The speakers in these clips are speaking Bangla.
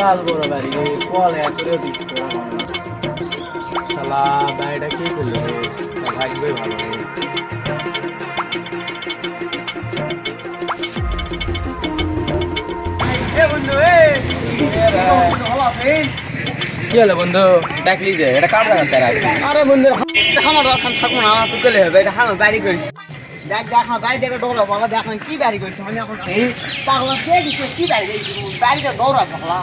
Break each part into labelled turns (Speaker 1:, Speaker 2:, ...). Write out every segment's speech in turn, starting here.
Speaker 1: বিশাল বড় বাড়ি ফল একেও ফিক্স করা। শালা বাড়িটা কে করল ভাগ্যই ভালো কি হলো বন্ধু ডাকলি যে এটা কার জায়গা তারা
Speaker 2: আরে বন্ধু আমার দোকান থাকব না তুই গেলে হবে এটা আমার বাড়ি করিস দেখ দেখ আমার বাড়ি দেখে দৌড়া বলা দেখ কি বাড়ি করিস আমি এখন এই পাগলা কে বাড়ি বাড়িতে দৌড়া পাগলা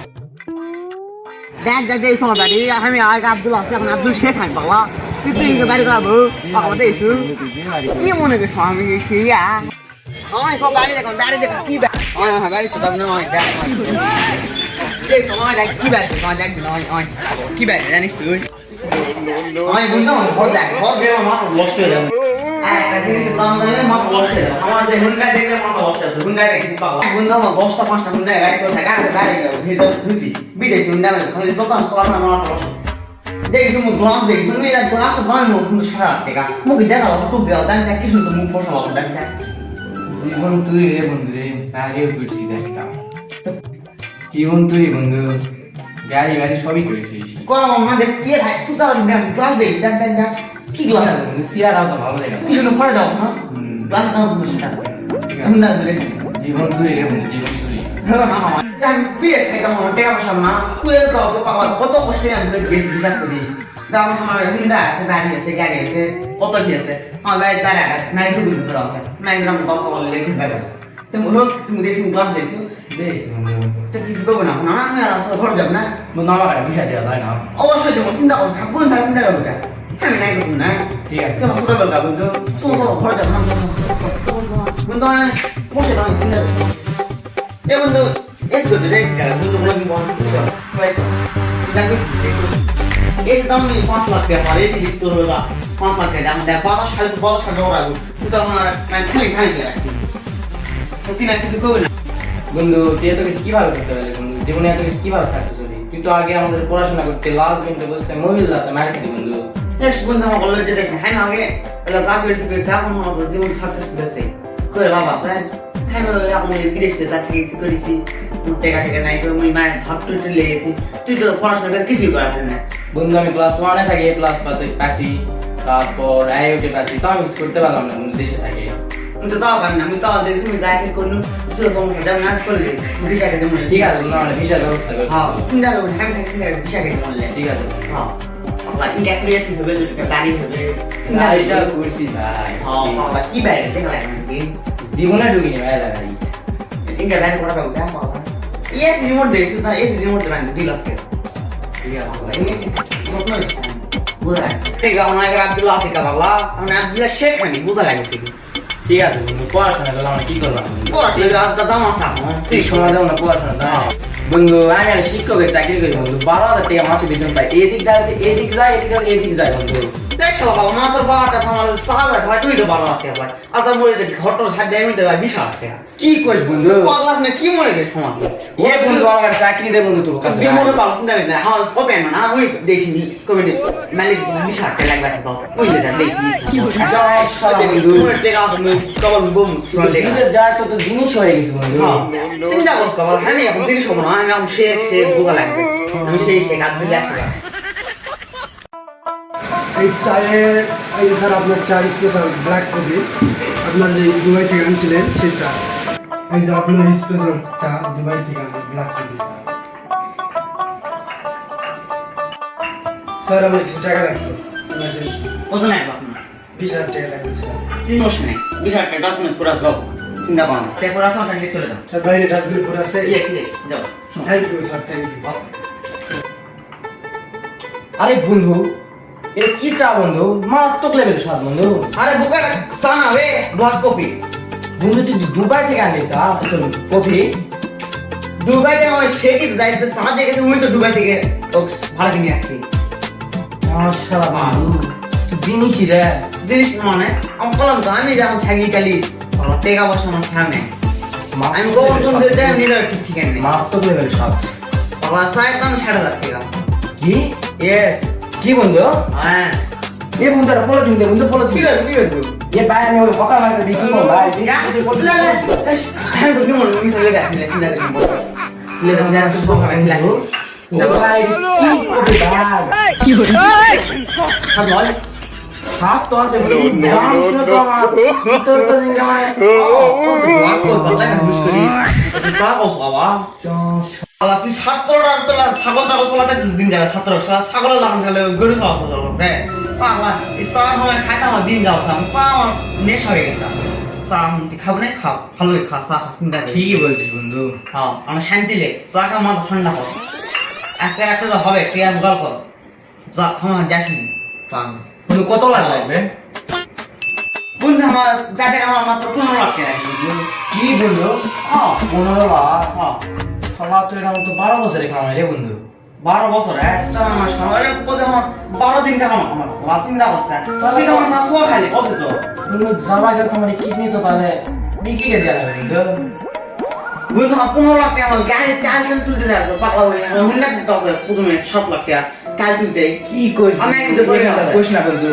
Speaker 2: দেখ দেখ এই সময় বাড়ি আমি আগে আব্দুল আছে, এখন আব্দুল শেখ আমি পাগলা তুই বাড়ি করাবো পাগলা দেখছু? কি মনে করছ আমি সেই আমার সব বাড়ি দেখো বাড়ি দেখো, কি বাড়ি তো দাম নয় কি জানিস তুই? একটা দাম আমার যে হুন্ডা দেখলে হয়ে হুন্ডা দেখি পাগলা বন্ধু আমার দশটা পাঁচটা হুন্ডা গাড়ি করে থাকা আমি গাড়ি ভিতরে ধুছি বিদেশি হুন্ডা খালি যত আমি চলাম আমার লস্ট দেখি মুখ গ্লাস দেখি তুমি এটা গ্লাস বানাই মুখ কিন্তু সারা টেকা। মুখ দেখা লাগতো তুই দেওয়া দেখ দেখ কি সুন্দর মুখ ফসা লাগতো দেখ দেখ।
Speaker 1: জীবন তুই রে বন্ধু রে আগেও করছি দেখতাম জীবন তুই বন্ধু গাড়ি বাড়ি সবই করেছিস।
Speaker 2: কম আমার দেখ কে তুই তার দেখি দেখ দেখ দেখ। কি গ্লাস
Speaker 1: বন্ধু সিয়ারাও তো ভালো লাগে
Speaker 2: কি সুন্দর ফটো দাও না
Speaker 1: হুম।
Speaker 2: গ্লাস দাও তুমি সেটা হুন্ডা ধরে
Speaker 1: জীবন তুই রে জীবন তুই
Speaker 2: হ্যালো না মামা আমি বিয়ে খাইতাম আমার টাকা পয়সা না কুয়ের দাও তো পাগলা কত কষ্টে আমি গেছি বিচার করি দাম আমার হুন্ডা আছে বাড়ি আছে গাড়ি আছে কত কি আছে আমার বাড়ি তার আছে আছে না না না
Speaker 1: না
Speaker 2: অবশ্যই চিন্তা করো থাকব চিন্তা করব না নাই করব না
Speaker 1: ঠিক আছে
Speaker 2: তোমার ছোট বেলা বন্ধু শোনো শোনো ঘর যাব না বন্ধু বসে না চিন্তা এ বন্ধু এসো তো রে গেল বন্ধু বন্ধু এই দাম নেই পাঁচ লাখ টাকা আর এই দিক তোর হলো পাঁচ লাখ টাকা দাম দেয় বারো বারো ওরা তুই তো আমার খালি খালি রাখছি তো কিনা কিছু করবে না
Speaker 1: বন্ধু তুই এত কিছু কীভাবে করতে পারলি বন্ধু? জীবনে এত কিছু কীভাবে সাকসেস হলি? তুই তো আগে আমাদের পড়াশোনা করতে লাস্ট বেঞ্চে বসতে মোবিল দাতে মার খেতে বন্ধু।
Speaker 2: এস বন্ধু আমার বলল যে দেখেন হ্যাঁ আগে এলা রাগ করেছি করেছি এখন আমার তো জীবন সাকসেস করেছে করে লাভ আছে হ্যাঁ এখন বিদেশ চাকরি কিছু করেছি টেকা টেকা নাই করে মুই মায়ের ধাপ টুটে লেগেছি তুই তো পড়াশোনা করে কিছুই করার না
Speaker 1: বন্ধু আমি ক্লাস ওয়ানে থাকি এ প্লাস পাতে পাসি তারপর আইওটি পাসি তাও মিস করতে পারলাম না বন্ধু দেশে থাকি।
Speaker 2: আমি তো তাও পারি না আমি তাও দেখছি আমি গায়ে করলু তুই তোমার না করে
Speaker 1: ঠিক আছে বন্ধু আমরা বিশাল ব্যবস্থা করছি।
Speaker 2: হ্যাঁ চিন্তা করব আমি চিন্তা করব ভিসা খেতে
Speaker 1: ঠিক আছে
Speaker 2: হ্যাঁ।
Speaker 1: করছি ভাই
Speaker 2: হ্যাঁ বাবা কি বাইরে দেখা লাগে নাকি
Speaker 1: জীবনে ঢুকিনি ভাই গাড়ি
Speaker 2: ইন্ডিয়া গাড়ি করা পাবো কেন ইয়ে রিমোট দেখছি তা এই রিমোট দেবেন দুই
Speaker 1: কে আছে
Speaker 2: বাবা এই বুঝা ঠিক আছে আমার আগে আব্দুল্লাহ আছে কা আমি আব্দুল্লাহ শেখ আমি বুঝা লাগে ঠিক
Speaker 1: ঠিক আছে বন্ধু পড়াশোনা করলে আমরা কি করব দেবো না পড়াশোনা? বন্ধু আমি আর শিক্ষকের চাকরি করি বন্ধু বারো হাজার টাকা মাসে বেতন পাই এদিক যায় এদিক যায় এদিক যায় বন্ধু
Speaker 2: দেখছ বাবা মাত্র বারোটা তোমার সাল ভাই তুই তো বারো লাখ ভাই। আর তার মরে দেখি ঘটর সাইড আমি তো ভাই বিশ লাখ
Speaker 1: কি কইস বন্ধু?
Speaker 2: পাগলা শুনে কি মনে গেছে তোমার
Speaker 1: এ বন্ধু আমার চাকরি দে বন্ধু তোর কাছে?
Speaker 2: দিয়ে মনে পাগলা শুনে না হ্যাঁ কবে না ওই দেখিনি। কবে মালিক বিশ লাখ টাকা লাগবে তো ওই যে দেখি
Speaker 1: যাই শালা বন্ধু।
Speaker 2: মনে টাকা আমি কবল বম
Speaker 1: তুই তো তো জিনিস হয়ে গেছে বন্ধু।
Speaker 2: হ্যাঁ চিন্তা করছ কবল আমি এখন জিনিস হব না আমি এখন শেখ শেখ বোকা লাগবে আমি সেই শেখ আব্দুল্লাহ আসবে
Speaker 3: এই চায়ে এই স্যার আপনার চা স্পেশাল ব্ল্যাক কফি আপনার যে দুবাই থেকে আনছিলেন সেই চা। এই যে আপনার স্পেশাল চা দুবাই থেকে আনছেন ব্ল্যাক কফি স্যার স্যার আমার কিছু টাকা লাগতো এমার্জেন্সি
Speaker 2: কত নাই আপনার?
Speaker 3: বিশ হাজার টাকা লাগবে স্যার।
Speaker 2: তিন মাস নেই। বিশ হাজার টাকা পুরো যাও চিন্তা করো না। পেপার আছে ওটা নিয়ে চলে যাও।
Speaker 3: স্যার বাইরে ডাস্টবিন পরে আছে।
Speaker 2: ইয়েস ইয়েস যাও।
Speaker 3: Thank you sir thank you
Speaker 1: আরে বন্ধু এটা কি চা বন্ধু? মারাত্মক লেভেল স্বাদ বন্ধু।
Speaker 2: আরে বুকা সানা বে ব্ল্যাক কফি।
Speaker 1: বন্ধু তুই দুবাই থেকে আনলি চা কফি।
Speaker 2: দুবাই থেকে আমার শেখি যাইতে সানা দেখেছি ওই তো দুবাই থেকে ভাড়া কিনে আসছি।
Speaker 1: মাশাআল্লাহ তুই জিনিসই রে।
Speaker 2: জিনিস মানে আমি বললাম তো আমি যখন থাকি আমার টাকা পয়সা আমার সামনে আমি গোবর কোন দিতে নিজের ঠিক ঠিকানা নেই
Speaker 1: মারাত্মক লেভেল স্বাদ।
Speaker 2: বাবা সাড়ে তিন ষাট হাজার টাকা
Speaker 1: কি?
Speaker 2: ইয়েস
Speaker 1: কি বন্ধু
Speaker 2: হ্যাঁ
Speaker 1: এ বন্ধু এটা পলিথিন দে বন্ধু
Speaker 2: কি
Speaker 1: পলিথিন
Speaker 2: করব কি করব
Speaker 1: এ ভাই আমি ওই হকার মার্কেটে বিক্রি করব ভাই
Speaker 2: আমি তো কি মনে লেগে আছে চিন্তা করি লেদার দেখ তো বোকা রাখি লাগি
Speaker 1: ভাই কি করবে ভাই
Speaker 2: হাত বল
Speaker 1: হাত তো আছে গান শুনে তো আমার তোর তো জিঙ্গা মানে
Speaker 2: কো বাবা বুঝ করি সা কো বাবা আলা তুই ছাত্ররা তোলা ছাগল চলাতে দিন যাবে ছাত্র ছাগল লাগান গেলে গরু চলা চলা রে পাগলা এই খাইতে আমার দিন যাও সা আমার নেশা হয়ে গেছে। সা খাব না খাও ভালো খা সা খা চিন্তা
Speaker 1: ঠিকই বলছিস বন্ধু।
Speaker 2: হ্যাঁ আমার শান্তি লে চা খা মাথা ঠান্ডা কর। আজকে তো হবে পেঁয়াজ গল্প যা আমার যাসনি পাগল।
Speaker 1: কত লাগবে?
Speaker 2: বন্ধু আমার যাতে আমার মাত্র পনেরো লাখ
Speaker 1: কি বলল
Speaker 2: হ্যাঁ।
Speaker 1: পনেরো লাখ?
Speaker 2: হ্যাঁ।
Speaker 1: শালা তো এরকম তো বারো বছরে কামাই রে বন্ধু।
Speaker 2: বারো বছর? একটা আমার সামনে কোথায় আমার বারো দিন কেমন আমার আমার চিন্তা করছে। তুই তো আমার শাশুয়া খালি কত তো।
Speaker 1: বন্ধু জামা গেল তোমার কিডনি তো তাহলে বিক্রি করে দেওয়া বন্ধু।
Speaker 2: বন্ধু পনেরো লাখ টাকা গাড়ি চাল তুলতে যাচ্ছে পাতলা হয়ে হুন্ডা দিতে হবে প্রথমে সাত লাখ টাকা চাল তুলতে
Speaker 1: কি করিস
Speaker 2: আমি কিন্তু বলি না।
Speaker 1: কোশ না বন্ধু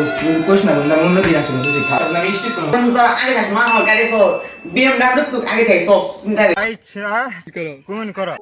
Speaker 1: কোশ না বন্ধু আমি অন্য দিন আসি বন্ধু খা। না মিষ্টি করো
Speaker 2: বন্ধু তোরা আগে থাক মা হল গাড়ি তো বিএমডব্লিউ তো আগে থাক সব চিন্তা
Speaker 4: আচ্ছা কোন করা।